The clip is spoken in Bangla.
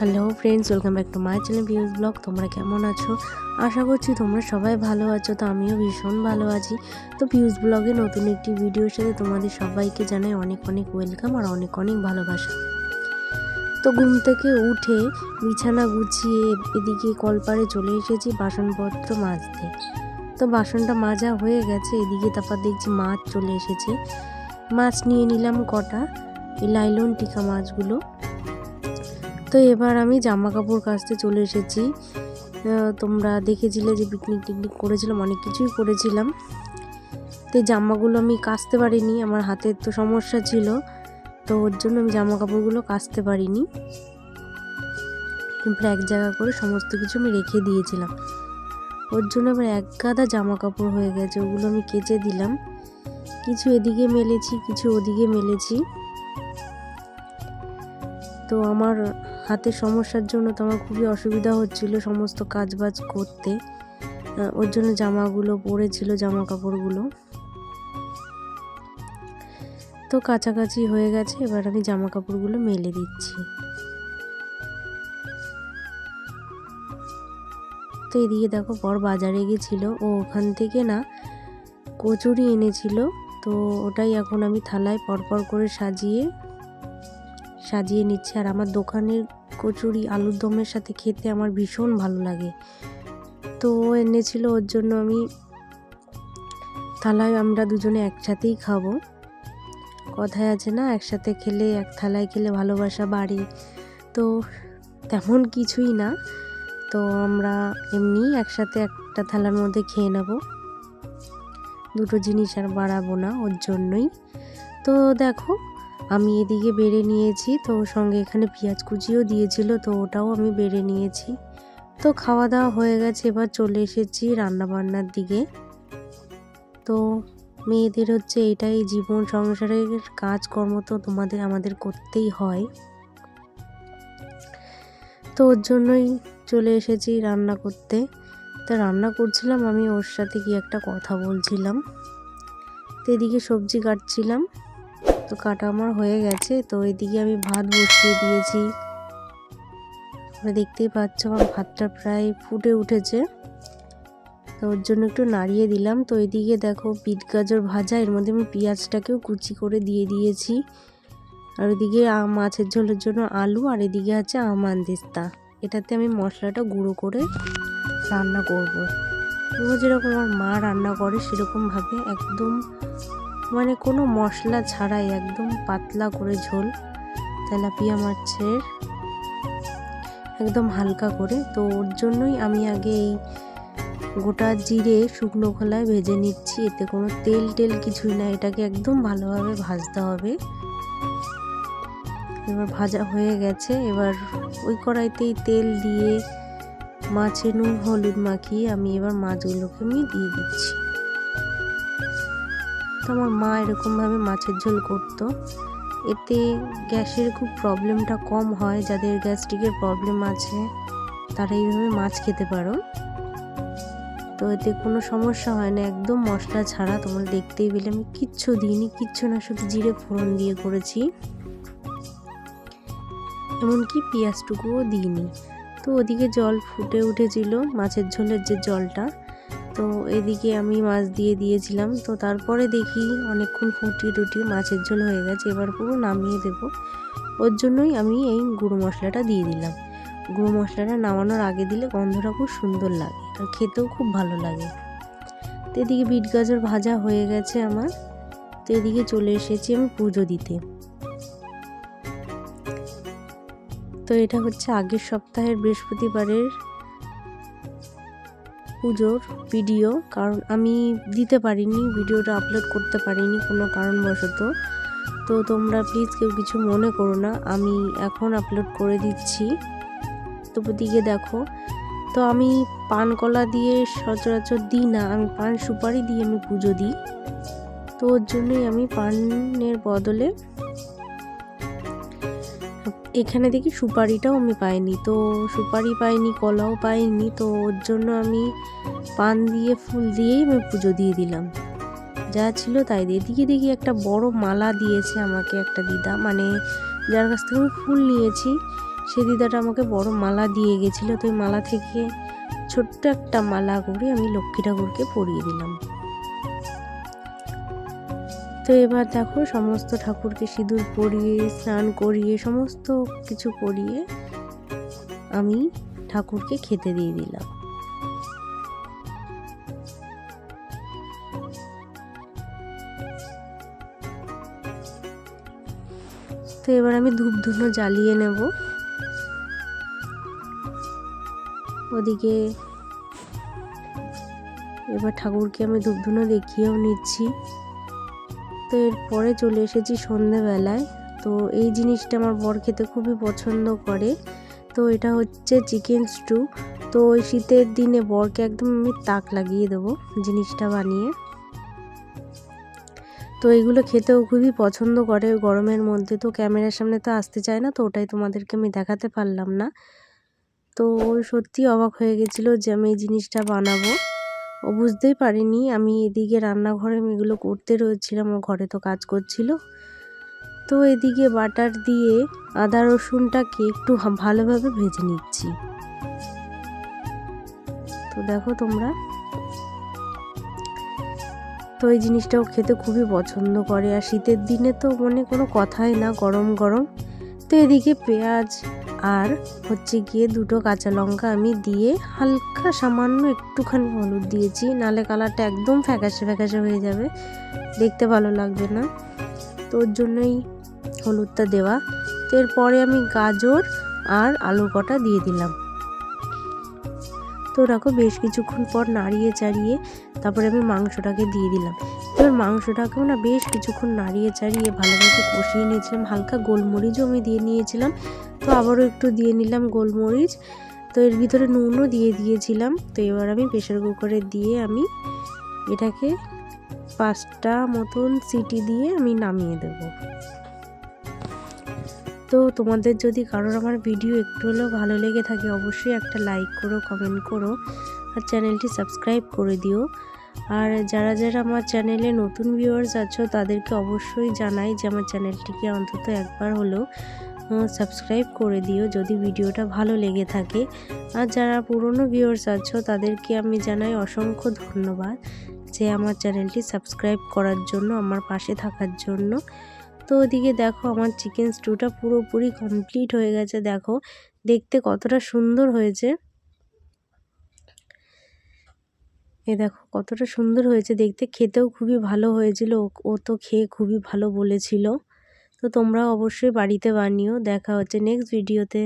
Hello friends, welcome back to my channel views blog. তোমরা কেমন আছো? আশা করছি তোমরা সবাই ভালো আছো, তো আমিও ভীষণ ভালো আছি। তো ভিউজ ব্লগে নতুন একটি ভিডিওর সাথে তোমাদের সবাইকে জানাই অনেক অনেক ওয়েলকাম আর অনেক অনেক ভালোবাসা। তো ঘুম থেকে উঠে বিছানা গুছিয়ে এদিকে কলপারে চলে এসেছি বাসনপত্র মাজতে। তো বাসনটা মাজা হয়ে গেছে, এদিকে তারপর দেখছি মাছ চলে এসেছে। মাছ নিয়ে নিলাম কটা, এই লাইলন টিকা মাছগুলো। তো এবার আমি জামা কাপড় কাচতে চলে এসেছি। তোমরা দেখেছিলে যে পিকনিক টিকনিক করেছিলাম, অনেক কিছুই করেছিলাম। তো জামাগুলো আমি কাচতে পারিনি, আমার হাতের তো সমস্যা ছিল, তো ওর জন্য আমি জামা কাপড়গুলো কাচতে পারিনি। এবার এক জায়গা করে সমস্ত কিছু আমি রেখে দিয়েছিলাম। ওর জন্য এবার এক গাদা জামা কাপড় হয়ে গেছে, ওগুলো আমি কেচে দিলাম। কিছু এদিকে মেলেছি, কিছু ওদিকে মেলেছি। তো আমার হাতের সমস্যার জন্য তো আমার খুবই অসুবিধা হচ্ছিল সমস্ত কাজ বাজ করতে ওর জন্য জামাগুলো পরেছিল জামা কাপড়গুলো তো কাছাকাছি হয়ে গেছে, এবার আমি জামা কাপড়গুলো মেলে দিচ্ছি। তো এদিকে দেখো, বর বাজারে গেছিল। ও ওখান থেকে না কচুরি এনেছিল, তো ওটাই এখন আমি থালায় পরপর করে সাজিয়ে সাজিয়ে নিচ্ছে। আর আমার দোকানের কচুরি, আলুর দমের সাথে খেতে আমার ভীষণ ভালো লাগে। তো এনেছিল, ওর জন্য আমি থালায় আমরা দুজনে একসাথেই খাব। কথায় আছে না, একসাথে খেলে, এক থালায় খেলে ভালোবাসা বাড়ে। তো তেমন কিছুই না। তো আমরা এমনি একসাথে একটা থালার মধ্যে খেয়ে নেব। দুটো জিনিস আর বাড়াবো না, ওর জন্যই। তো দেখো আমি এদিকে বেড়ে নিয়েছি, তো সঙ্গে এখানে পেঁয়াজ কুচিও দিয়েছিল, তো ওটাও আমি বেড়ে নিয়েছি। তো খাওয়া দাওয়া হয়ে গেছে, এবার চলে এসেছি রান্না বান্নার দিকে। তো মেয়েদের হচ্ছে এটাই জীবন সংসারের কাজকর্ম তো তোমাদের, আমাদের করতেই হয়। তো ওর জন্যই চলে এসেছি রান্না করতে। তা রান্না করছিলাম, আমি ওর সাথে কি একটা কথা বলছিলাম। তো এদিকে সবজি কাটছিলাম। তো কাটা আমার হয়ে গেছে, তো এদিকে আমি ভাত বসিয়ে দিয়েছি। তোমরা দেখতেই পাচ্ছ আমার ভাতটা প্রায় ফুটে উঠেছে। তো ওর জন্য একটু নাড়িয়ে দিলাম। তো এদিকে দেখো বিট গাজর ভাজা, এর মধ্যে আমি পেঁয়াজটাকেও কুচি করে দিয়ে দিয়েছি। আর ওদিকে মাছের ঝোলের জন্য আলু, আর এদিকে আছে আমান আমান্দিস্তা এটাতে আমি মশলাটা গুঁড়ো করে রান্না করব। পুরো যেরকম আমার মা রান্না করে, সেরকমভাবে একদম মানে কোনো মশলা ছাড়াই, একদম পাতলা করে ঝোল, তেলাপিয়া মাছের একদম হালকা করে। তো ওর জন্যই আমি আগে এই গোটা জিরে শুকনো খোলায় ভেজে নিচ্ছি, এতে কোনো তেল টেল কিছুই না, এটাকে একদম ভালোভাবে ভাজতে হবে। এবার ভাজা হয়ে গেছে, এবার ওই কড়াইতেই তেল দিয়ে মাছে নুন, হলুদ মাখিয়ে আমি এবার মাছগুলোকে আমি দিয়ে দিচ্ছি। তো আমার মা এরকমভাবে মাছের ঝোল করতো। এতে গ্যাসের খুব প্রবলেমটা কম হয়, যাদের গ্যাস্ট্রিকের প্রবলেম আছে, তারা এইভাবে মাছ খেতে পারো। তো এতে কোনো সমস্যা হয় না, একদম মশলা ছাড়া। তোমরা দেখতেই পেলে, আমি কিচ্ছু দিইনি, কিচ্ছু না, শুধু জিরে ফোড়ন দিয়ে করেছি। এমনকি পেঁয়াজটুকুও দিইনি। তো ওদিকে জল ফুটে উঠেছিল, মাছের ঝোলের যে জলটা তো এদিকে আমি মাছ দিয়ে দিয়েছিলাম। তো তারপরে দেখি অনেকক্ষণ ফুটিয়ে টুটি মাছের ঝোল হয়ে গেছে, এবার পুরো নামিয়ে দেবো। ওর জন্যই আমি এই গুঁড়ো মশলাটা দিয়ে দিলাম। গুঁড়ো মশলাটা নামানোর আগে দিলে গন্ধটা খুব সুন্দর লাগে আর খেতেও খুব ভালো লাগে। তো এদিকে বিট গাজর ভাজা হয়ে গেছে আমার। তো এদিকে চলে এসেছি আমি পুজো দিতে। তো এটা হচ্ছে আগের সপ্তাহের বৃহস্পতিবারের পুজোর ভিডিও, কারণ আমি দিতে পারিনি, ভিডিওটা আপলোড করতে পারিনি কোনো কারণবশত। তো তোমরা প্লিজ কেউ কিছু মনে করো না, আমি এখন আপলোড করে দিচ্ছি। তো দিকে দেখো। তো আমি পান কলা দিয়ে সচরাচর দিই না, আমি পান সুপারি দিয়ে আমি পুজো দিই। তো ওর জন্যই আমি পানের বদলে এখানে দেখি সুপারিটাও আমি পাইনি। তো সুপারি পাইনি, কলাও পাইনি, তো ওর জন্য আমি পান দিয়ে, ফুল দিয়েই আমি পুজো দিয়ে দিলাম। যা ছিল তাই দিয়ে। এদিকে দেখি একটা বড় মালা দিয়েছে আমাকে একটা দিদা। মানে যার কাছ থেকে আমি ফুল নিয়েছি সেই দিদাটা আমাকে বড় মালা দিয়ে গেছিল। তো ওই মালা থেকে ছোট্ট একটা মালা করে আমি লক্ষ্মী ঠাকুরকে পরিয়ে দিলাম। তো এবার দেখো সমস্ত ঠাকুরকে সিঁদুর পরিয়ে, স্নান করিয়ে, সমস্ত কিছু করিয়ে আমি ঠাকুরকে খেতে দিয়ে দিলাম। তো এবার আমি ধূপ ধুনো জ্বালিয়ে নেব। ওদিকে এবার ঠাকুরকে আমি ধূপ ধুনো দেখিয়েও নিচ্ছি। তো এরপরে চলে এসেছি সন্ধেবেলায়। তো এই জিনিসটা আমার বর খেতে খুবই পছন্দ করে। তো এটা হচ্ছে চিকেন স্টু। তো ওই শীতের দিনে বরকে একদম আমি তাক লাগিয়ে দেবো জিনিসটা বানিয়ে। তো এগুলো খেতেও খুবই পছন্দ করে গরমের মধ্যে। তো ক্যামেরার সামনে তো আসতে চায় না, তো ওটাই তোমাদেরকে আমি দেখাতে পারলাম না। তো সত্যি অবাক হয়ে গেছিল যে আমি এই জিনিসটা বানাবো। ও বুঝতেই পারিনি আমি এদিকে রান্নাঘরে আমি এগুলো করতে রয়েছিলাম, ও ঘরে তো কাজ করছিল। তো এদিকে বাটার দিয়ে আদা রসুনটাকে একটু ভালোভাবে ভেজে নিচ্ছি। তো দেখো তোমরা। তো এই জিনিসটাও খেতে খুবই পছন্দ করে, আর শীতের দিনে তো মনে কোনো কথাই না, গরম গরম। তো এদিকে পেঁয়াজ আর হচ্ছে গিয়ে দুটো কাঁচা লঙ্কা আমি দিয়ে হালকা সামান্য একটুখানি হলুদ দিয়েছি, নালে কালারটা একদম ফ্যাকাশে ফ্যাকাশে হয়ে যাবে। দেখতে ভালো লাগবে না। তো ওর জন্যই হলুদটা দেওয়া। তো এরপরে আমি গাজর আর আলু কটা দিয়ে দিলাম। তো রাখো বেশ কিছুক্ষণ পর নাড়িয়ে চাড়িয়ে তারপরে আমি মাংসটাকে দিয়ে দিলাম। এবার মাংসটাকেও না বেশ কিছুক্ষণ নাড়িয়ে চাড়িয়ে ভালোভাবে কষিয়ে নিয়েছিলাম। হালকা গোলমরিচও আমি দিয়ে নিয়েছিলাম। তো আবারও একটু দিয়ে নিলাম গোলমরিচ। তো এর ভিতরে নুনও দিয়ে দিয়েছিলাম। তো এবার আমি প্রেশার কুকারে দিয়ে আমি এটাকে পাঁচটা মতন সিটি দিয়ে আমি নামিয়ে দেব। তো তোমাদের যদি কারোর আমার ভিডিও একটু হলেও ভালো লেগে থাকে, অবশ্যই একটা লাইক করো, কমেন্ট করো, আর চ্যানেলটি সাবস্ক্রাইব করে দিও। আর যারা যারা আমার চ্যানেলে নতুন ভিউয়ার্স আছো, তাদেরকে অবশ্যই জানাই যে আমার চ্যানেলটিকে অন্তত একবার হলেও সাবস্ক্রাইব করে দিও যদি ভিডিওটা ভালো লেগে থাকে। আর যারা পুরনো ভিউয়ার্স আছো, তাদেরকে আমি জানাই অসংখ্য ধন্যবাদ যে আমার চ্যানেলটি সাবস্ক্রাইব করার জন্য, আমার পাশে থাকার জন্য। তো ওদিকে দেখো, আমার চিকেন স্টুটা পুরোপুরি কমপ্লিট হয়ে গেছে। দেখো, দেখতে কতটা সুন্দর হয়েছে। এ দেখো, কতটা সুন্দর হয়েছে। দেখতে খেতেও খুবই ভালো হয়েছিল। ও তো খেয়ে খুবই ভালো বলেছিল। তো তোমরা অবশ্যই বাড়িতে বানিও। দেখা হচ্ছে নেক্সট ভিডিওতে